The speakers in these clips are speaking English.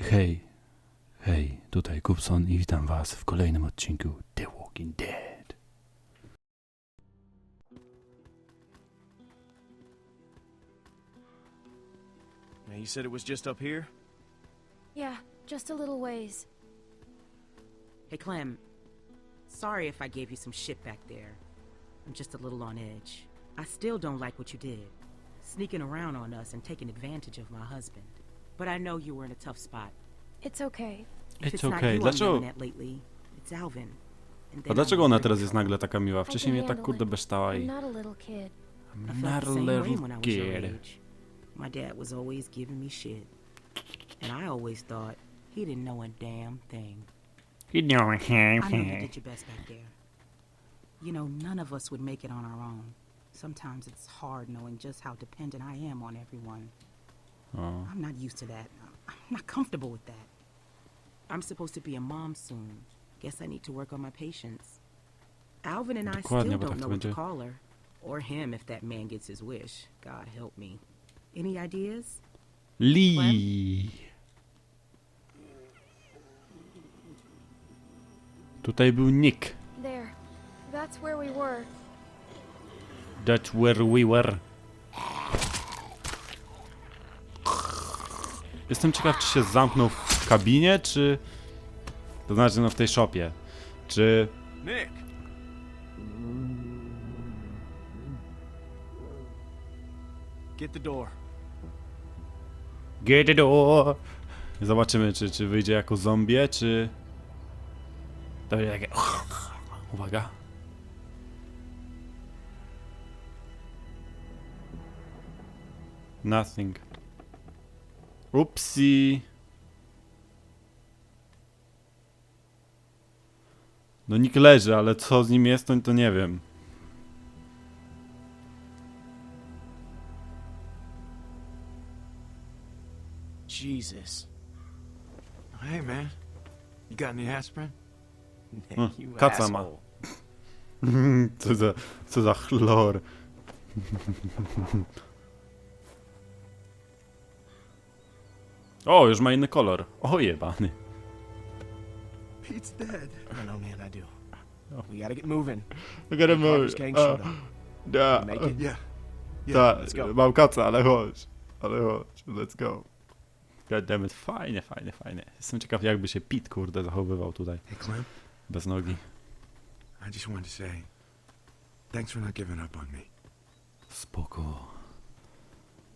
Hej, hej, tutaj Kupson i witam was w kolejnym odcinku The Walking Dead. Now, you said it was just up here? Yeah, just a little ways. Hey, Clem. Sorry if I gave you some shit back there. I'm just a little on edge. I still don't like what you did. Sneaking around on us and taking advantage of my husband. But I know you were in a tough spot. It's okay. If It's not okay. you I'm Dlaczego, yelling at lately, it's Alvin. And a then I dlaczego was ona really teraz jest trouble. nagle taka miła? I Wcześniej can mnie tak handle kurde it. beształa I'm i... not a little kid. I felt the same way when I was your Narlerugger. age. My dad was always giving me shit. And I always thought he didn't know a damn thing. You know, I know you did your best back there. You know, none of us would make it on our own. Sometimes it's hard knowing just how dependent I am on everyone. O, I'm not used to that. I'm not comfortable with that. I'm supposed to be a mom soon. Guess I need to work on my patience. Alvin and I Dokładnie, still bo don't to know what to będzie. call her. Or him if that man gets his wish. God help me. Any ideas? Lee. Tutaj był Nick. There. That's where we were. That's where we were. Jestem ciekaw, czy się zamknął w kabinie, czy... To znaczy, no w tej shopie. Czy... Nick! Get the door. Get the door! Zobaczymy, czy, czy wyjdzie jako zombie, czy... To będzie takie... Uwaga. Nothing. Upsi. No nikt leży, ale co z nim jest, to, to nie wiem. Jesus. Hey, man. You got any aspirin? Nick, you kaca ma. Co za, co za chlor. O, już ma inny kolor. O, jebany. Pete's dead. I know, man, I do. We gotta get moving. Gotta showed up. Da, Make it? Yeah. ta, let's go. mam kaca, ale chodź. Ale chodź, let's go. Goddammit, fajnie, fajnie, fajnie. Jestem ciekaw, jakby się Pete, kurde, zachowywał tutaj, Hey, Clem, bez nogi. I just wanted to say thanks for not giving up on me. Spoko.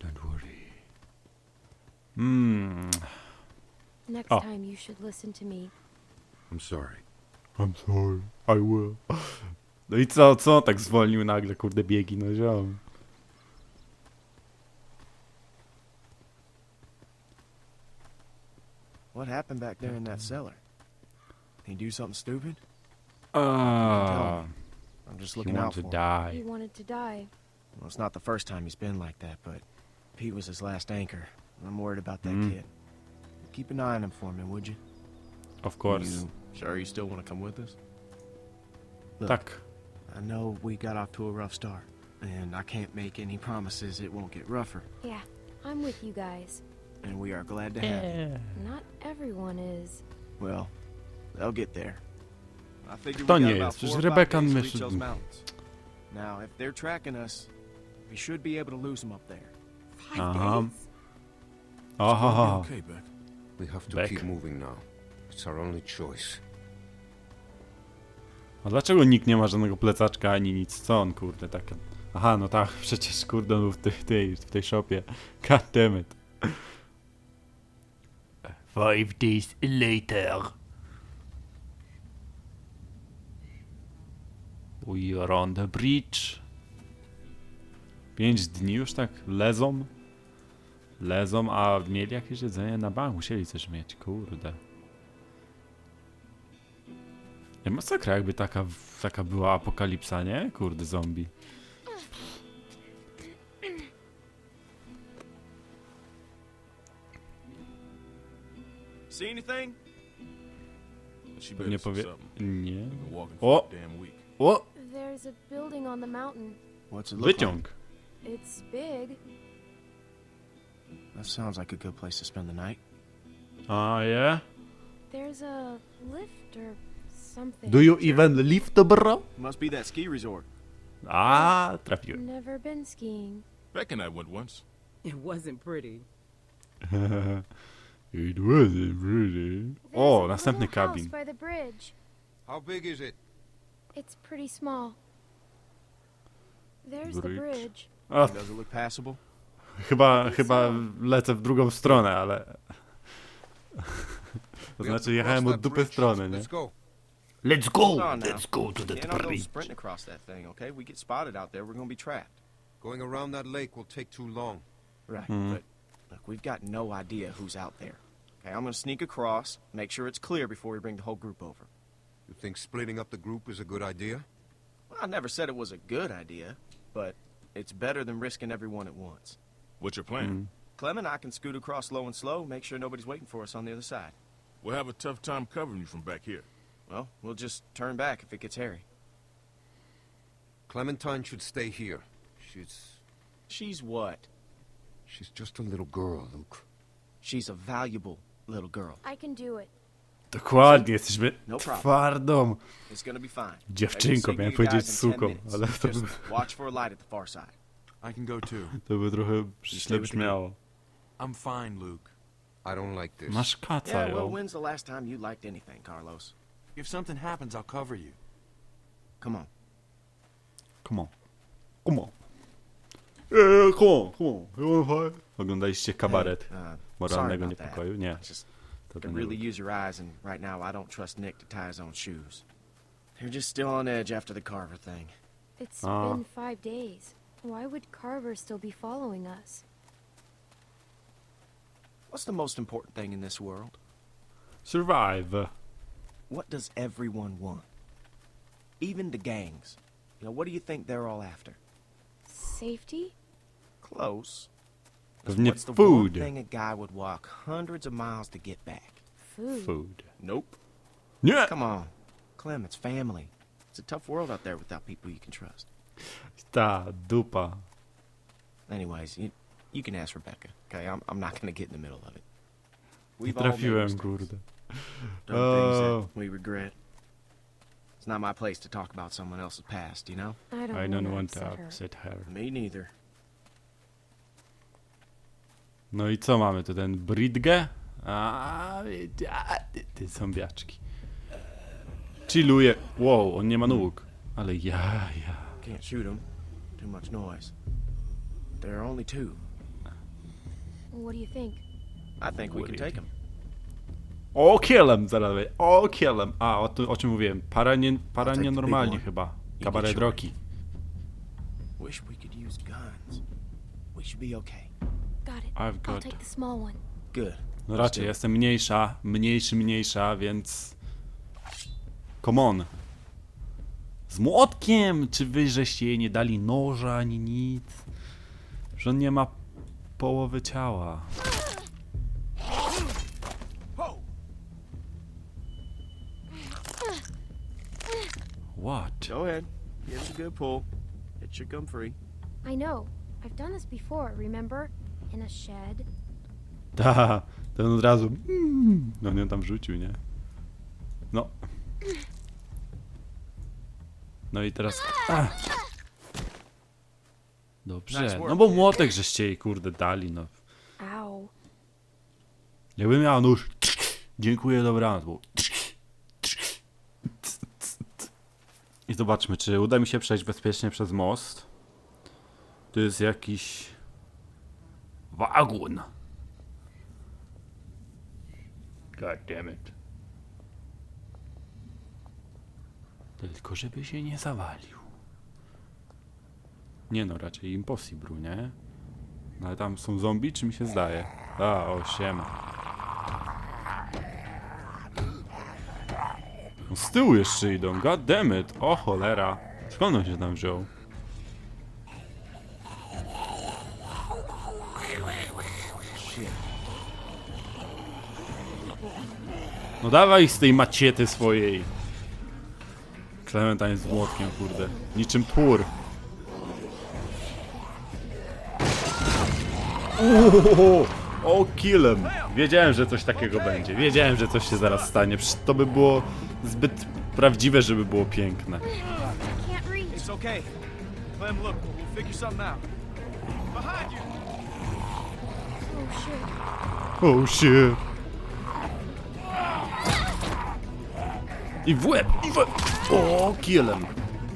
Don't worry. Mmm, Next Oh. time you should listen to me. I'm sorry. I'm sorry, I will. No i co, co tak zwolnił nagle, kurde, biegi, no ziom. What happened back there in that cellar? Did he do something stupid? Ah, I'm just looking out want for to him. die. He wanted to die. Well, it's not the first time he's been like that, but Pete was his last anchor. I'm worried about that Mm. kid. Keep an eye on him for me, would you? Of course. You sure you still want to come with us? Look, Tak. I know we got off to a rough start, and I can't make any promises it won't get rougher. Yeah, I'm with you guys. And we are glad to have you. Not everyone is. Well, they'll get there. I figure To we got nie about jest, przecież four or Rebeka to myśli- reach those mountains. Now, if they're tracking us, we should be able to lose them up there. Five Uh-huh. days? Aha, Okay, Beck. We have to Beck. keep moving now. It's our only choice. a dlaczego nikt nie ma żadnego plecaczka ani nic? Co on, kurde, tak... Aha, no tak, przecież, kurde, on był w tej, tej, w tej shopie. God damn it. Five days later. We are on the bridge. Pięć dni już tak lezą? lezą, a mieli jakieś jedzenie na banku, musieli coś mieć, kurde. Nie masakra, jakby taka, taka była apokalipsa, nie? Kurde, zombie. Nie powie... Nie. O! O! Wyciąg! It's big, That sounds like a good place to spend the night. A yeah? There's a lift or something. Do you even lift, the bro? Must be that ski resort. Ah, a, trafiłem. Never been skiing. Beck and I went once. It wasn't pretty. It wasn't pretty. There's O, a następny little house kabin. by the bridge. How big is it? It's pretty small. There's the Bridge. bridge. Ah. O, Does it look passable? Chyba, chyba lecę w drugą stronę, ale... To znaczy jechałem od that dupy strony, nie? Let's go. Let's go! Hold on now. Let's go to go bridge. sprinting across that thing, okay? We get spotted out there, we're gonna be trapped. Going around that lake will take too long. Right. Mhm. But look, we've got no idea who's out there. Okay, I'm gonna sneak across, make sure it's clear before we bring the whole group over. You think splitting up the group is a good idea? Well, I never said it was a good idea, but it's better than risking everyone at once. What's your plan? Mm. Clem and I can scoot across low and slow, make sure nobody's waiting for us on the other side. We'll have a tough time covering you from back here. Well, we'll just turn back if it gets hairy. Clementine should stay here. She's... She's what? she's just a little girl, Luke. She's a valuable little girl. I can do it. Dokładnie, jesteśmy No problem. twardą It's gonna be fine. dziewczynką, Maybe miałem we'll see you powiedzieć guys in 10 suką, ale to by, Just watch for a light at the far side. I can go too. to by trochę stay źle with the brzmiało. I'm fine, Luke. I don't like this. Masz kaca, Yeah, well, jo. when's the last time you liked anything, Carlos? If something happens, I'll cover you. Come on. Come on. Come on. Eee, come on, come on. You wanna fight? Oglądaliście kabaret Hey, uh, sorry moralnego about that. niepokoju? Nie. I just To could nie really use your eyes, and right now I don't trust Nick to tie his own shoes. They're just still on edge after the Carver thing. It's Ah. been five days. Why would Carver still be following us? What's the most important thing in this world? Survive. What does everyone want? Even the gangs. You know, what do you think they're all after? Safety? Close. Pewnie What's the food. one thing a guy would walk hundreds of miles to get back? Food. Food. Nope. Nie! Come on. Clem, it's family. It's a tough world out there without people you can trust. Ta dupa. Anyways, you, you can ask Rebecca. Okay, I'm, I'm not gonna get in the middle of it. We've all made trafiłem, mistakes, kurde. Done things Oh. that we regret. It's not my place to talk about someone else's past, you know? I don't, I don't wanna upset her. upset her. Me neither. No i co mamy tu? Ten Bridge? A, a, ty, ty zombiaczki. Chilluje. Wow, on nie ma nóg. Ale ja, ja. Can't shoot them. Too much noise. There are only two. What do you think? I think we can take them. O, kielem zaraz. będzie. O, kielem. A, o, tu, o czym mówiłem. Para, nie, para I'll take the big nienormalni one. chyba. Kabaret. Rocky. Wish we could use guns. We should be okay. Got it. I've I'll got... take the small one. Good. No raczej, jestem mniejsza, mniejszy, mniejsza, więc... Come on. Z młotkiem! Czy wy żeście jej nie dali noża, ani nic? Że on nie ma połowy ciała. What? Go ahead. Give it a good pull. It should come free. I know. I've done this before, remember? In a shed. Ta, ten od razu... Mm, no nie tam rzucił, nie? No. No i teraz... A. Dobrze, no bo młotek żeście jej kurde dali, no. Jakbym miał nóż... Dziękuję, dobranoc, bo... I zobaczmy, czy uda mi się przejść bezpiecznie przez most. Tu jest jakiś... Wagon. God damn it. Tylko żeby się nie zawalił. Nie no, raczej impossible, nie? No ale tam są zombie, czy mi się zdaje? A, o, siema. No z tyłu jeszcze idą, god damn it. O cholera. Skąd on się tam wziął? No dawaj z tej maciety swojej. Clementine z młotkiem, kurde. Niczym twór. Uuu, O, killem. Wiedziałem, że coś takiego będzie. Wiedziałem, że coś się zaraz stanie. Przecież to by było zbyt prawdziwe, żeby było piękne. It's okay. Clem, look, we'll figure something out. Behind you! Oh. Oh shit. I w łeb, i w łeb. O, killem.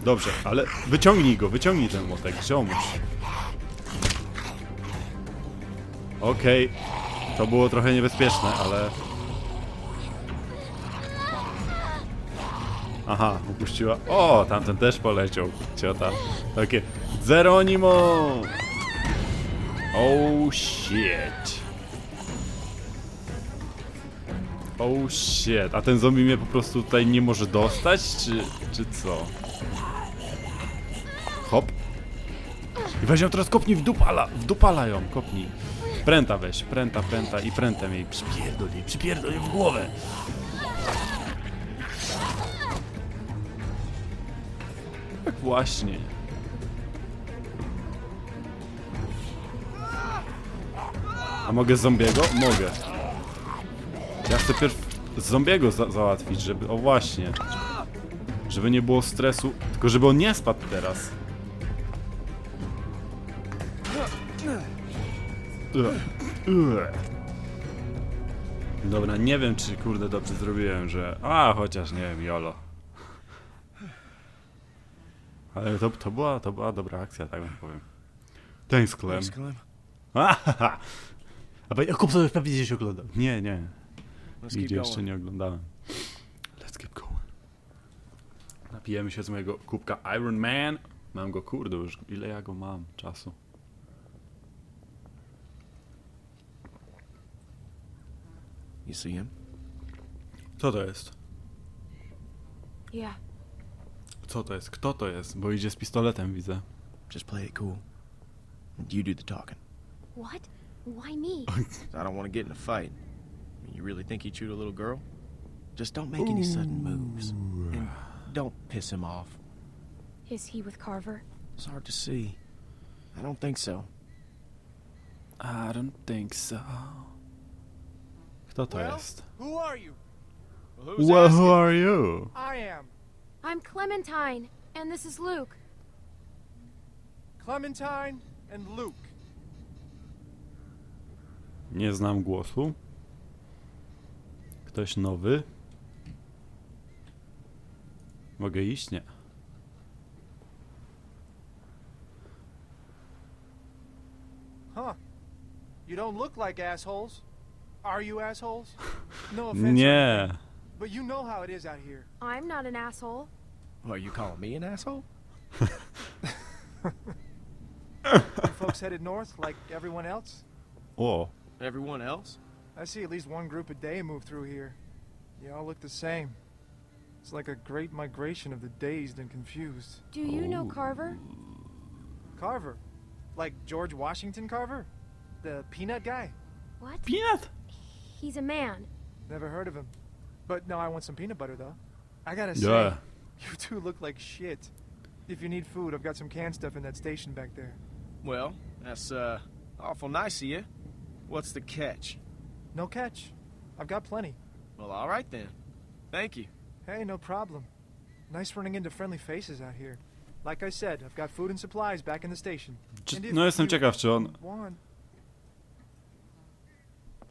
Dobrze, ale wyciągnij go, wyciągnij ten młotek, ziomuś. Okej, to było trochę niebezpieczne, ale... Aha, upuściła. O, tamten też poleciał, ciota. Takie, Zeronimo! Oh shit. Oh shit, a ten zombie mnie po prostu tutaj nie może dostać, czy, czy co? Hop. I weź ją teraz kopnij w dupala, w dupala ją, kopnij. Pręta weź, pręta, pręta i prętem jej przypierdol jej, przypierdol jej w głowę. Tak właśnie. A mogę zombiego? Mogę. Ja chcę pierw z zombiego za załatwić, żeby... O właśnie. Żeby nie było stresu. Tylko żeby on nie spadł teraz. Dobra, nie wiem czy kurde dobrze zrobiłem, że... A, chociaż nie wiem, jolo. Ale to, to, była, to była dobra akcja, tak wam powiem. Thanks, Clem. Thanks, Clem. A Jakub sobie pewnie gdzieś oglądał. Nie, nie. Let's Nigdzie jeszcze nie oglądałem. Let's keep going. Napijemy się z mojego kubka Iron Man. Mam go, kurde, już ile ja go mam czasu. You see him? Co to jest? Yeah. Co to jest? Kto to jest? Bo idzie z pistoletem, widzę. Just play it cool. And you do the talking. What? Why me? I don't want to get in a fight. You really think he chewed a little girl? Just don't make any sudden moves. And don't piss him off. Is he with Carver? It's hard to see. I don't think so. I don't think so. Kto to jest? Who are you? who's Well, who asking? are you? I am. I'm Clementine, and this is Luke. Clementine and Luke. Nie znam głosu. Ktoś nowy? Mogę iść? Nie. Huh. You don't look like assholes. Are you assholes? No offense. Nie. But you know how it is out here. I'm not an asshole. What, are you calling me an asshole? You folks headed north like everyone else? O, Everyone else? I see at least one group a day move through here. They all look the same. It's like a great migration of the dazed and confused. Do you know Carver? Carver. Like George Washington Carver? The peanut guy? What? peanut! He's a man. Never heard of him. But no, I want some peanut butter though. I gotta say, you two look like shit. If you need food, I've got some canned stuff in that station back there. Well, that's, uh, awful nice of you. What's the catch? No catch. I've got plenty. Well, all right then. Thank you. Hey, no problem. Nice running into friendly faces out here. Like I said, I've got food and supplies back in the station. Czy, And if no jestem you ciekaw, czy on... Want...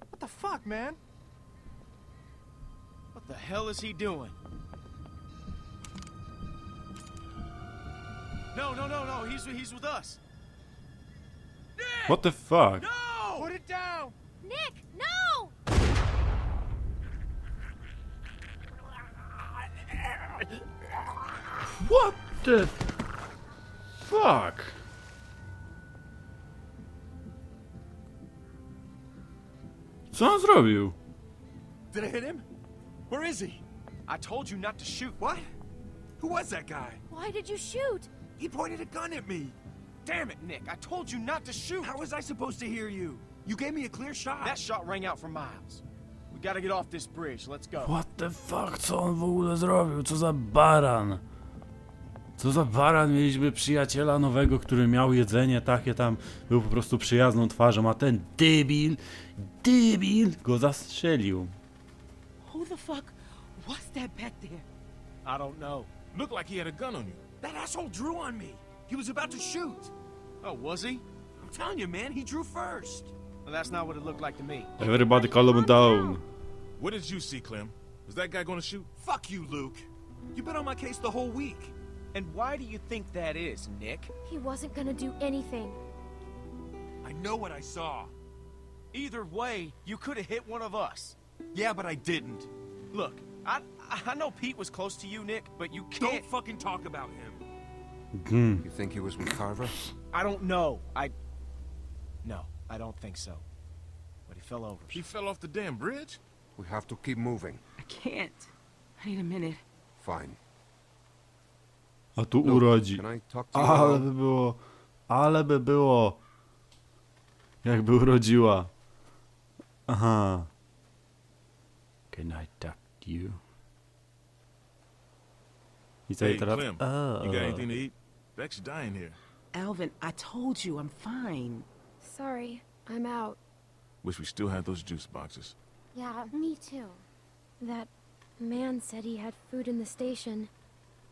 What the fuck, man? What the hell is he doing? No, no, no, no. He's he's with us. What the fuck? No! Put it down! Nick, no! What the fuck? Co on zrobił? Did I hit him? Where is he? I told you not to shoot. What? Who was that guy? Why did you shoot? He pointed a gun at me. Damn it, Nick! I told you not to shoot. How was I supposed to hear you? You gave me a clear shot. That shot rang out for miles. We gotta get off this bridge. Let's go. What the fuck? Co on w ogóle zrobił? Co za baran? Co za baran, mieliśmy przyjaciela nowego, który miał jedzenie takie tam, był po prostu przyjazną twarzą, a ten debil, debil go zastrzelił. Who the fuck was that back there? I don't know. Looked like he had a gun on you. That asshole drew on me. He was about to shoot. Oh, was he? I'm telling you, man, he drew first. Well, that's not what it looked like to me. Everybody calm him down. What did you see, Clem? Was that guy gonna shoot? Fuck you, Luke. You've been on my case the whole week. And why do you think that is, Nick? He wasn't gonna do anything. I know what I saw. Either way, you could have hit one of us. Yeah, but I didn't. Look, I I know Pete was close to you, Nick, but you Don't can't. fucking talk about him. Hmm. You think he was with Carver? I don't know. I. No, I don't think so. But he fell over. He fell off the damn bridge? We have to keep moving. I can't. I need a minute. Fine. A tu Luke, urodzi. Can I talk to you? Ale alone? by było, ale by było. Jakby urodziła. Aha. Can I talk to you? I co Hey, i teraz? Clem, O. you got oh. anything to eat? Beck's dying here. Alvin, I told you I'm fine. Sorry, I'm out. Wish we still had those juice boxes. Yeah, me too. That man said he had food in the station.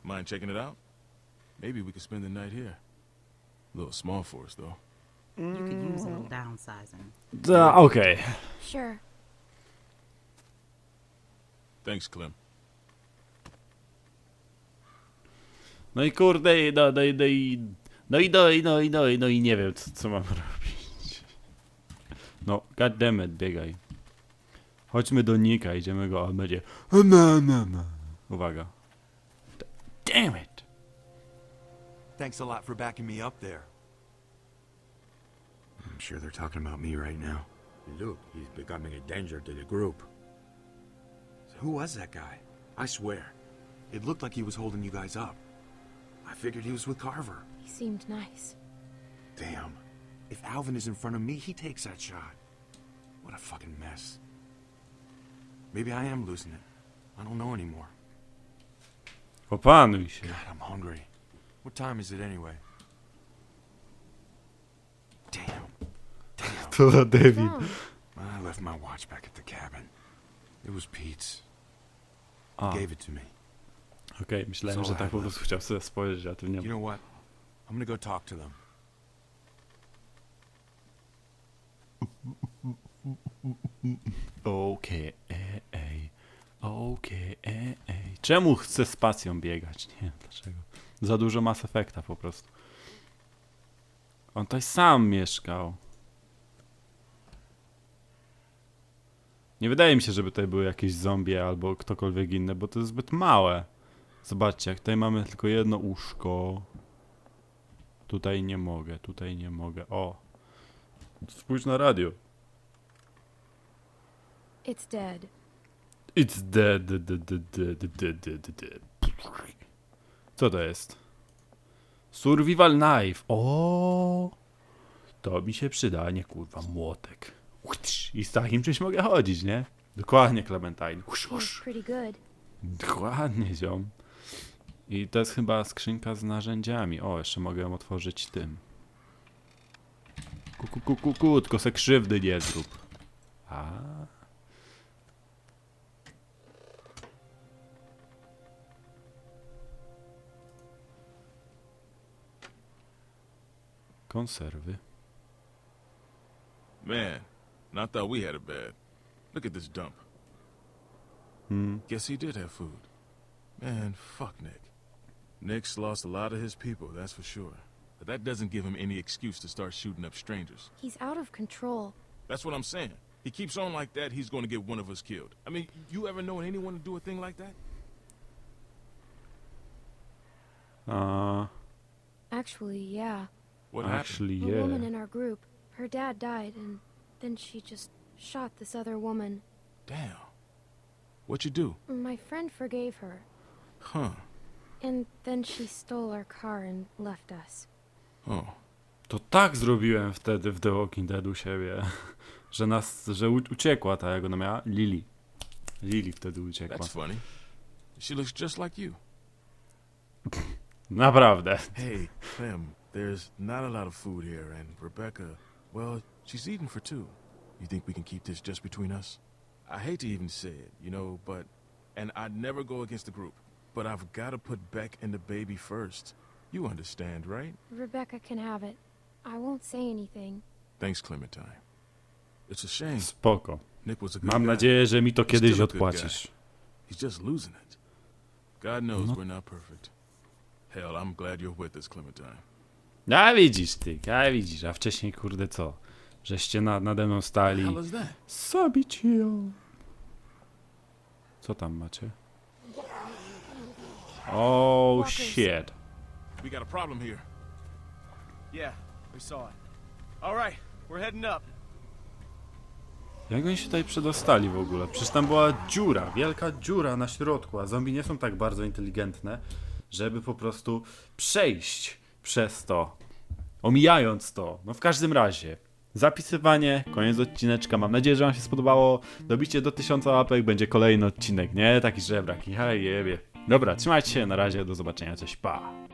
Mind checking it out? Maybe we could spend the night here. A little small for us, though. You could use a little mm. downsizing. Da, Okej. Sure. Thanks, Clem. No i kurde, i no, no, i- no i... No i no i no i no i no i nie wiem, co, co mam robić. No, god damn goddammit, biegaj. Chodźmy do Nika, idziemy go, a on będzie... Uwaga. Damn it! Thanks a lot for backing me up there. I'm sure they're talking about me right now. Look, he's becoming a danger to the group. So who was that guy? I swear. It looked like he was holding you guys up. I figured he was with Carver. He seemed nice. Damn. If Alvin is in front of me, he takes that shot. What a fucking mess. Maybe I am losing it. I don't know anymore. Opanuj się. God, I'm hungry. What time is it anyway? Damn. Damn. To za David. I left my watch back at the cabin. It was Pete's. A, He ah. gave it to me. okej, myślałem, So że tak po I prostu chciał sobie spojrzeć, a tu nie You know what? I'm gonna go talk to them. Okej, e, ej. Okej, e, ej. Czemu chcę spacją biegać? Nie wiem dlaczego. Za dużo Mass Effecta po prostu. On tutaj sam mieszkał. Nie wydaje mi się, żeby tutaj były jakieś zombie albo ktokolwiek inny, bo to jest zbyt małe. Zobaczcie, jak tutaj mamy tylko jedno łóżko. Tutaj nie mogę, tutaj nie mogę. O! Spójrz na radio. It's dead. It's dead, dead, dead, dead, dead, dead. Co to jest? Survival knife. O, To mi się przyda, a nie kurwa młotek. I z takim czymś mogę chodzić, nie? Dokładnie, Clementine. Dokładnie, ziom. I to jest chyba skrzynka z narzędziami. O, jeszcze mogę ją otworzyć tym. Ku, ku, ku, ku, ku, tylko se krzywdy nie zrób. A. Konserwy. Man, and I thought we had it bad. Look at this dump. Hmm. Guess he did have food. Man, fuck Nick. Nick's lost a lot of his people, that's for sure. But that doesn't give him any excuse to start shooting up strangers. He's out of control. That's what I'm saying. He keeps on like that, he's going to get one of us killed. I mean, you ever known anyone to do a thing like that? A, Actually, yeah. What happened? actually, A woman in our group. Her dad died, and then she just shot this other woman. Damn. What you do? My friend forgave her, Huh. and then she stole our car and left us. Oh. To tak zrobiłem wtedy w The Walking Dead u siebie, że nas, że u- uciekła ta, jak ona miała? Lily. Lily wtedy uciekła. That's funny. She looks just like you. Naprawdę. Hey, Clem, there's not a lot of food here, and Rebecca, well, she's eating for two. You think we can keep this just between us? I hate to even say it, you know, but. And I'd never go against the group, but I've got to put Beck and the baby first. You understand, right? Rebecca can have it. I won't say anything. Thanks, Clementine. It's a shame. Spoko. Nick was a good Mam guy. nadzieję, że mi to kiedyś Still a good odpłacisz. He's just losing it. God knows we're not perfect. Hell, I'm glad you're with us, Clementine. A widzisz ty, a widzisz, a wcześniej kurde co? Żeście na, nade mną stali. that? Zabić ją. Co tam macie? Oh shit. We got a problem here. Yeah, we saw it. All right, we're heading up. Jak oni się tutaj przedostali w ogóle? Przecież tam była dziura, wielka dziura na środku, a zombie nie są tak bardzo inteligentne, żeby po prostu przejść przez to, omijając to. No w każdym razie, zapisywanie, koniec odcineczka. Mam nadzieję, że wam się spodobało. Dobicie do 1000 łapek, będzie kolejny odcinek, nie? Taki żebrak. Ja jebie. Dobra, trzymajcie się, na razie, do zobaczenia, cześć, pa!